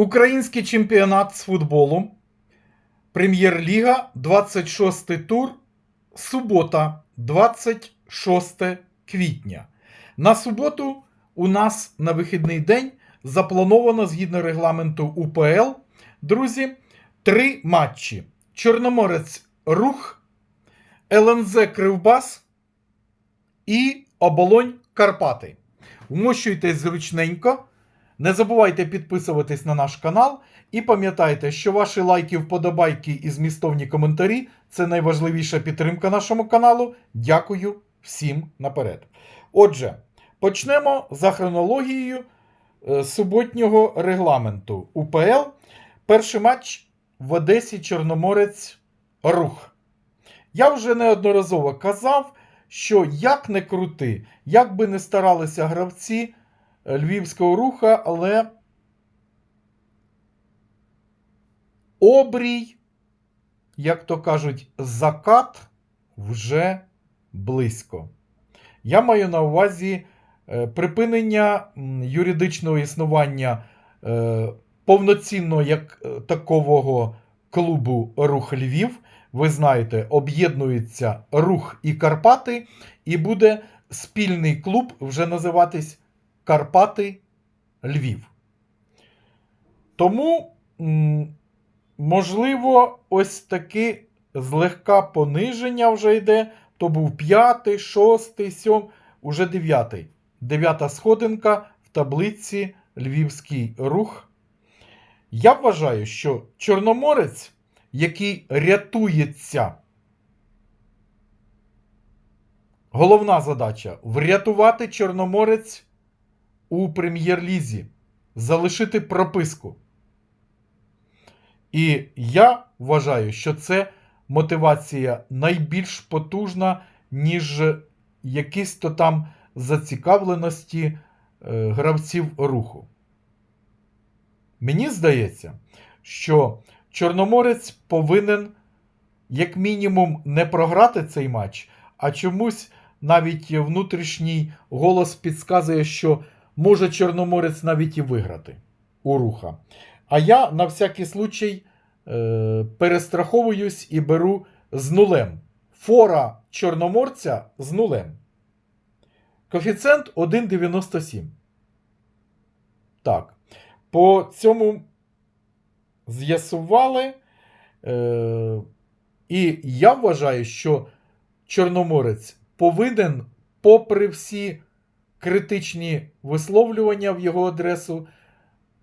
Український чемпіонат з футболу. Прем'єр-ліга, 26 тур. Субота, 26 квітня. На суботу у нас на вихідний день заплановано згідно регламенту УПЛ. Друзі, три матчі: Чорноморець Рух, ЛНЗ Кривбас і Оболонь Карпати. Вмощуйтесь зручненько. Не забувайте підписуватись на наш канал. І пам'ятайте, що ваші лайки, вподобайки і змістовні коментарі це найважливіша підтримка нашому каналу. Дякую всім наперед. Отже, почнемо за хронологією е, суботнього регламенту УПЛ. Перший матч в Одесі Чорноморець Рух. Я вже неодноразово казав, що як не крути, як би не старалися гравці львівського руха, але обрій, як то кажуть, закат вже близько. Я маю на увазі е, припинення юридичного існування е, повноцінного як е, такового клубу Рух Львів. Ви знаєте, об'єднуються Рух і Карпати, і буде спільний клуб вже називатись Карпати Львів. Тому, можливо, ось таке злегка пониження вже йде. То був п'ятий, шостий, сьом, уже дев'ятий. Дев'ята сходинка в таблиці Львівський рух. Я вважаю, що Чорноморець, який рятується, головна задача врятувати Чорноморець у прем'єр-лізі, залишити прописку. І я вважаю, що це мотивація найбільш потужна, ніж якісь то там зацікавленості е, гравців руху. Мені здається, що Чорноморець повинен, як мінімум, не програти цей матч, а чомусь навіть внутрішній голос підказує, що може Чорноморець навіть і виграти у руха. А я на всякий случай е, перестраховуюсь і беру з нулем. Фора Чорноморця з нулем. Коефіцієнт 1,97. Так. По цьому з'ясували. Е, і я вважаю, що Чорноморець повинен, попри всі критичні висловлювання в його адресу,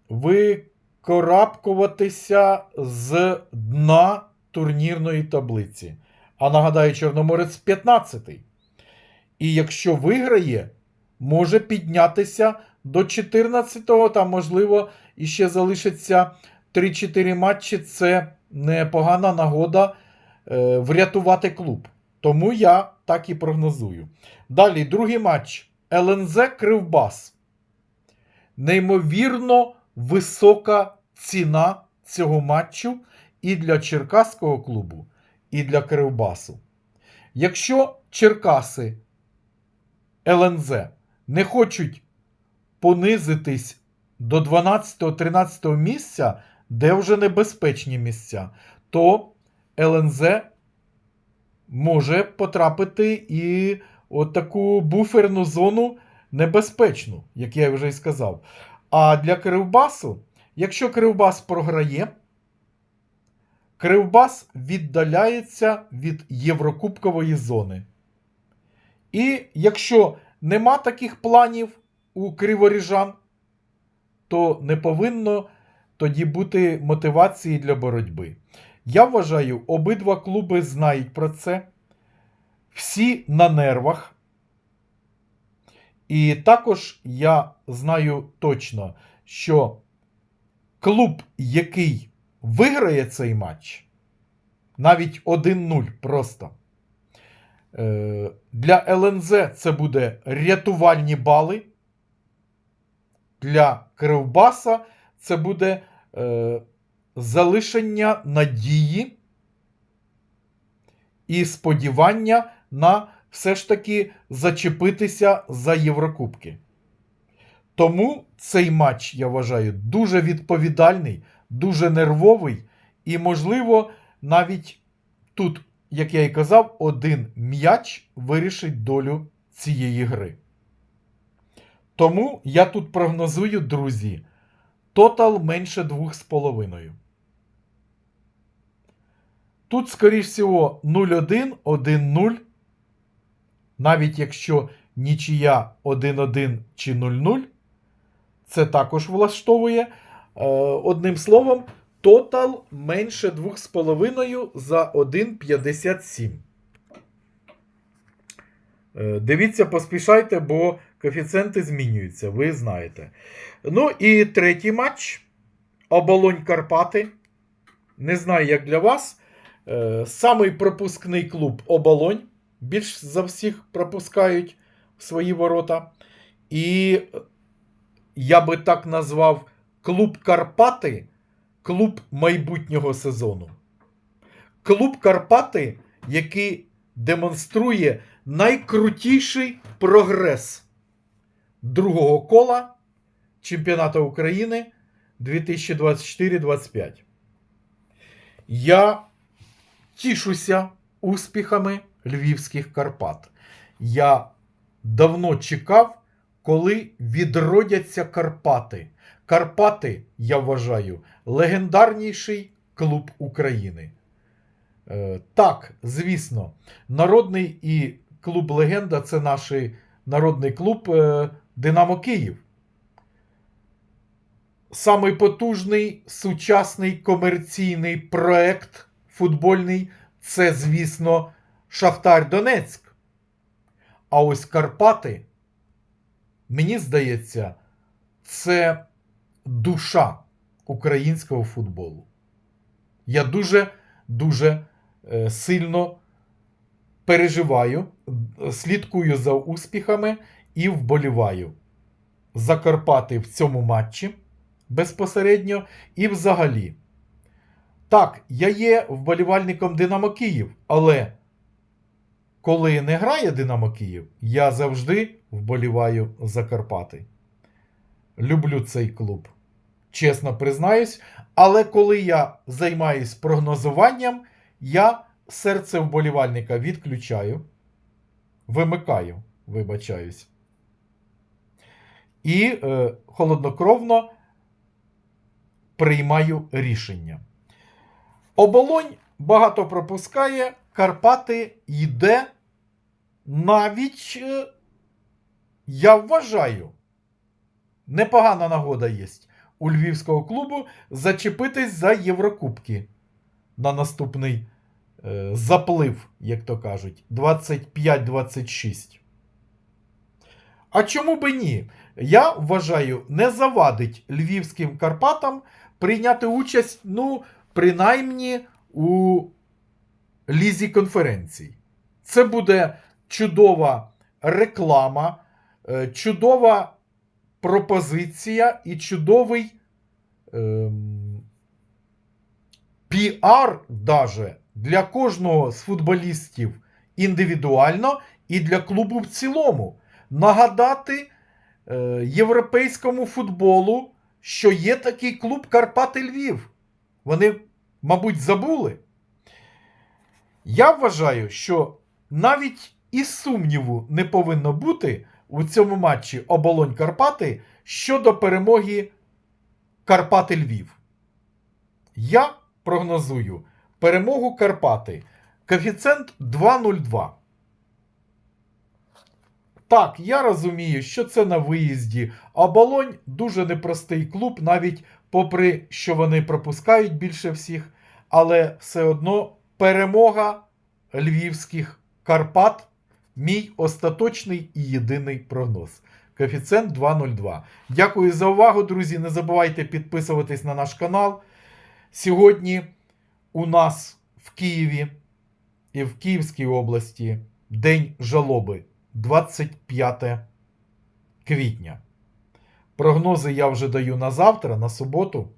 викорабкуватися з дна турнірної таблиці. А нагадаю, Чорноморець 15-й. І якщо виграє, може піднятися до 14-го, там, можливо, іще залишиться 3-4 матчі. Це непогана нагода е, врятувати клуб. Тому я так і прогнозую. Далі, другий матч. ЛНЗ Кривбас. Неймовірно висока ціна цього матчу і для Черкаського клубу, і для Кривбасу. Якщо Черкаси ЛНЗ не хочуть понизитись до 12-13 місця, де вже небезпечні місця, то ЛНЗ може потрапити і от таку буферну зону небезпечну, як я вже й сказав. А для Кривбасу, якщо Кривбас програє, Кривбас віддаляється від Єврокубкової зони. І якщо нема таких планів у криворіжан, то не повинно тоді бути мотивації для боротьби. Я вважаю, обидва клуби знають про це. Всі на нервах. І також я знаю точно, що клуб, який виграє цей матч, навіть 1-0 просто. е, Для ЛНЗ це буде рятувальні бали. Для Кривбаса це буде е, залишення надії і сподівання на все ж таки зачепитися за Єврокубки. Тому цей матч, я вважаю, дуже відповідальний, дуже нервовий, і, можливо, навіть тут, як я і казав, один м'яч вирішить долю цієї гри. Тому я тут прогнозую, друзі, тотал менше 2,5. Тут, скоріш всього, 0-1, 1-0. Навіть якщо нічия 1-1 чи 0-0, це також влаштовує. Е, Одним словом, тотал менше 2,5 за 1,57. Е, Дивіться, поспішайте, бо коефіцієнти змінюються, ви знаєте. Ну і третій матч. Оболонь Карпати. Не знаю, як для вас. Е, Самий пропускний клуб Оболонь. Більш за всіх пропускають в свої ворота. І я би так назвав клуб Карпати клуб майбутнього сезону. Клуб Карпати, який демонструє найкрутіший прогрес другого кола Чемпіонату України 2024-25. Я тішуся успіхами львівських Карпат. Я давно чекав, коли відродяться Карпати. Карпати, я вважаю, легендарніший клуб України. Е, так, звісно, народний і клуб Легенда це наш народний клуб е, Динамо Київ. Самий потужний сучасний комерційний проект футбольний це, звісно, Шахтар Донецьк. А ось Карпати, мені здається, це душа українського футболу. Я дуже дуже е, сильно переживаю, слідкую за успіхами і вболіваю за Карпати в цьому матчі безпосередньо і взагалі. Так, я є вболівальником Динамо Київ, але коли не грає Динамо Київ, я завжди вболіваю за Карпати. Люблю цей клуб. Чесно признаюсь, але коли я займаюсь прогнозуванням, я серце вболівальника відключаю, вимикаю, вибачаюсь. І е, холоднокровно приймаю рішення. Оболонь багато пропускає, Карпати йде навіть, е, я вважаю, непогана нагода є у львівського клубу зачепитись за Єврокубки на наступний е, заплив, як то кажуть, 25-26. А чому би ні? Я вважаю, не завадить львівським Карпатам прийняти участь, ну, принаймні у лізі конференцій. Це буде чудова реклама, е, чудова пропозиція і чудовий ем, піар даже для кожного з футболістів індивідуально і для клубу в цілому. Нагадати е, європейському футболу, що є такий клуб Карпати Львів. Вони, мабуть, забули. Я вважаю, що навіть і сумніву не повинно бути у цьому матчі Оболонь Карпати щодо перемоги Карпати Львів. Я прогнозую перемогу Карпати. Коефіцієнт 2,02. Так, я розумію, що це на виїзді. Оболонь дуже непростий клуб, навіть попри що вони пропускають більше всіх. Але все одно перемога львівських Карпат мій остаточний і єдиний прогноз. Коефіцієнт 2,02. Дякую за увагу, друзі. Не забувайте підписуватись на наш канал. Сьогодні у нас в Києві і в Київській області День жалоби 25 квітня. Прогнози я вже даю на завтра, на суботу.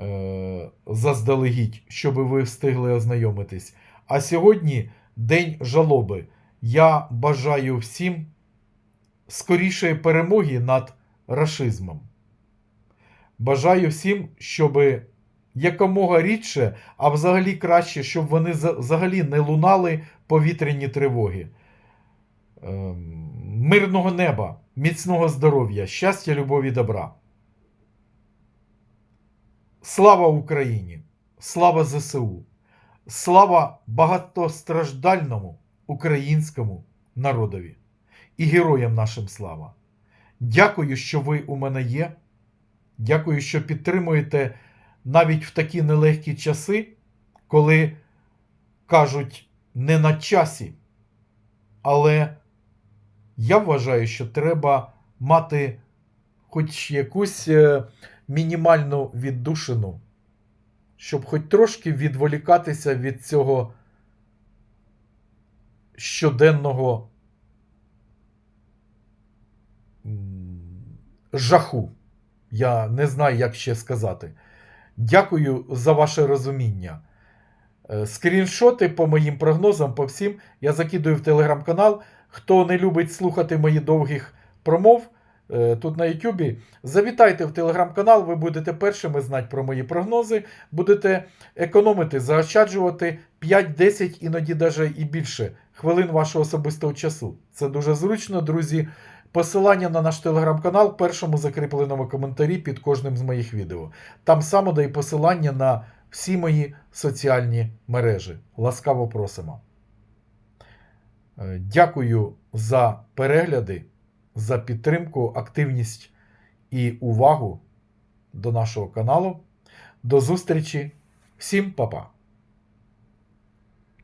Е, заздалегідь, щоб ви встигли ознайомитись. А сьогодні День жалоби. Я бажаю всім скорішої перемоги над рашизмом. Бажаю всім, щоб якомога рідше, а взагалі краще, щоб вони взагалі не лунали повітряні тривоги. Ем, Мирного неба, міцного здоров'я, щастя, любові, добра. Слава Україні! Слава ЗСУ! Слава багатостраждальному українському народові і героям нашим слава! Дякую, що ви у мене є. Дякую, що підтримуєте навіть в такі нелегкі часи, коли кажуть не на часі. Але я вважаю, що треба мати хоч якусь е, мінімальну віддушину, щоб хоч трошки відволікатися від цього щоденного жаху. Я не знаю, як ще сказати. Дякую за ваше розуміння. Е, Скріншоти по моїм прогнозам, по всім, я закидую в телеграм-канал. Хто не любить слухати мої довгих промов е, тут на Ютубі, завітайте в телеграм-канал, ви будете першими знати про мої прогнози, будете економити, заощаджувати 5-10, іноді навіть і більше хвилин вашого особистого часу. Це дуже зручно, друзі. Посилання на наш телеграм-канал в першому закріпленому коментарі під кожним з моїх відео. Там само дає посилання на всі мої соціальні мережі. Ласкаво просимо. Е, Дякую за перегляди, за підтримку, активність і увагу до нашого каналу. До зустрічі. Всім па-па!